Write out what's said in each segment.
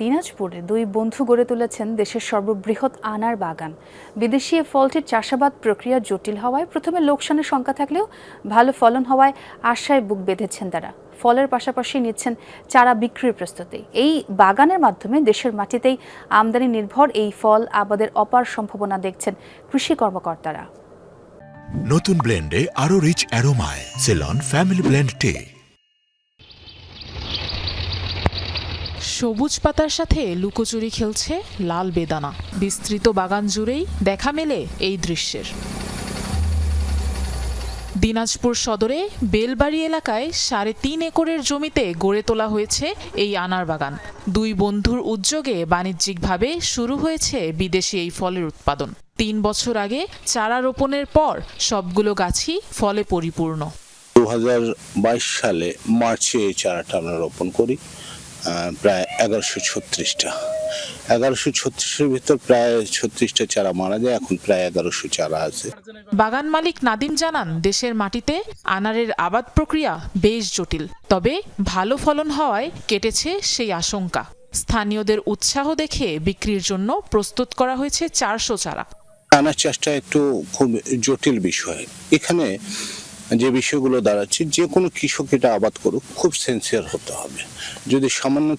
দিনাজপুরে দুই বন্ধু গড়ে তুলেছেন দেশের সর্ববৃহৎ আনার বাগান। বিদেশি ফলটির চাষাবাদ প্রক্রিয়া জটিল হওয়ায়, প্রথমে লোকসানের শঙ্কা থাকলেও ভালো ফলন হওয়ায় আশায় বুক বেঁধেছেন তারা। ফলের পাশাপাশি নিচ্ছেন চারা বিক্রির প্রস্তুতি। এই বাগানের মাধ্যমে দেশের মাটিতেই আমদানি নির্ভর এই ফল আবাদের অপার সম্ভাবনা দেখছেন কৃষি কর্মকর্তারা। নতুন ব্লেন্ডে আরও রিচ অ্যারোমায়, সেলন, ফ্যামিলি ব্লেন্ড টে। সবুজ পাতার সাথে লুকোচুরি খেলছে লাল বেদানা। বিস্তৃত বাগান জুড়েই দেখা মেলে এই দৃশ্যের। দিনাজপুর সদরে বেলবাড়ি এলাকায় সাড়ে তিন একরের জমিতে গড়ে তোলা হয়েছে এই আনার বাগান। দুই বন্ধুর উদ্যোগে বাণিজ্যিকভাবে শুরু হয়েছে বিদেশি এই ফলের উৎপাদন। তিন বছর আগে চারা রোপণের পর সবগুলো গাছই ফলে পরিপূর্ণ। দু হাজার বাইশ সালে মার্চে এই চারাটা আমরা রোপণ করি। প্রায় এগারোশো ছত্রিশটা। এগারোশো ছত্রিশের ভিতর প্রায় ছত্রিশটা চারা মারা যায় এখন প্রায় এগারোশো চারা আছে। বাগান মালিক নাদিম জানান দেশের মাটিতে আনারের আবাদ প্রক্রিয়া বেশ জটিল তবে ভালো ফলন হওয়ায় কেটেছে সেই আশঙ্কা। স্থানীয়দের উৎসাহ দেখে বিক্রির জন্য প্রস্তুত করা হয়েছে চারশো চারা। আনার চাষটা একটু খুব জটিল বিষয়। এখানে যে বিষয়গুলো দাঁড়াচ্ছে যে কোনো কৃষক এটা আবাদ করুক খুব সেন্সিয়ার হতে হবে। যদি সামান্য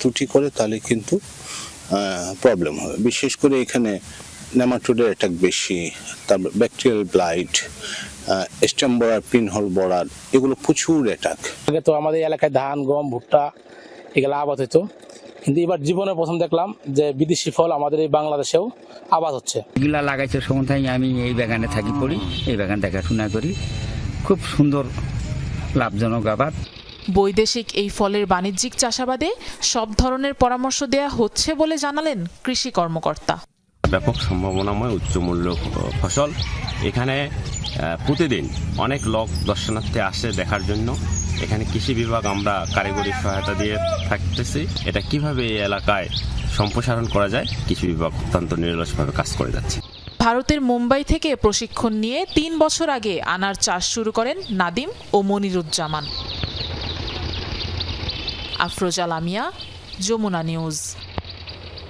ত্রুটি করে তাহলে কিন্তু প্রবলেম হবে। বিশেষ করে এখানে নেমাটোডের অ্যাটাক বেশি তারপর ব্যাকটেরিয়াল ব্লাইট স্টেম বড়ার পিনহল বড়ার এগুলো প্রচুর অ্যাটাক আগে তো আমাদের এলাকায় ধান গম ভুট্টা এগুলো আবাদ হতো কিন্তু এবার জীবনে প্রথম দেখলাম যে বিদেশি ফল আমাদের এই বাংলাদেশেও আবাদ হচ্ছে। এগুলা লাগাইছে সময় আমি এই বাগানে থাকি পড়ি এই বাগান দেখাশোনা করি। খুব সুন্দর লাভজনক আবাদ। বৈদেশিক এই ফলের বাণিজ্যিক চাষাবাদে সব ধরনের পরামর্শ দেয়া হচ্ছে বলে জানালেন কৃষি কর্মকর্তা। ব্যাপক সম্ভাবনাময় উচ্চমূল্য ফসল এখানে প্রতিদিন অনেক লোক দর্শনার্থী আসে দেখার জন্য। এখানে কৃষি বিভাগ আমরা কারিগরি সহায়তা দিয়ে থাকতেছি। এটা কীভাবে এই এলাকায় সম্প্রসারণ করা যায় কৃষি বিভাগ অত্যন্ত নিরলসভাবে কাজ করে যাচ্ছে। ভারতের মুম্বাই থেকে প্রশিক্ষণ নিয়ে তিন বছর আগে আনার চাষ শুরু করেন নাদিম ও মনিরুজ্জামান। আফরোজা লামিয়া, যমুনা নিউজ।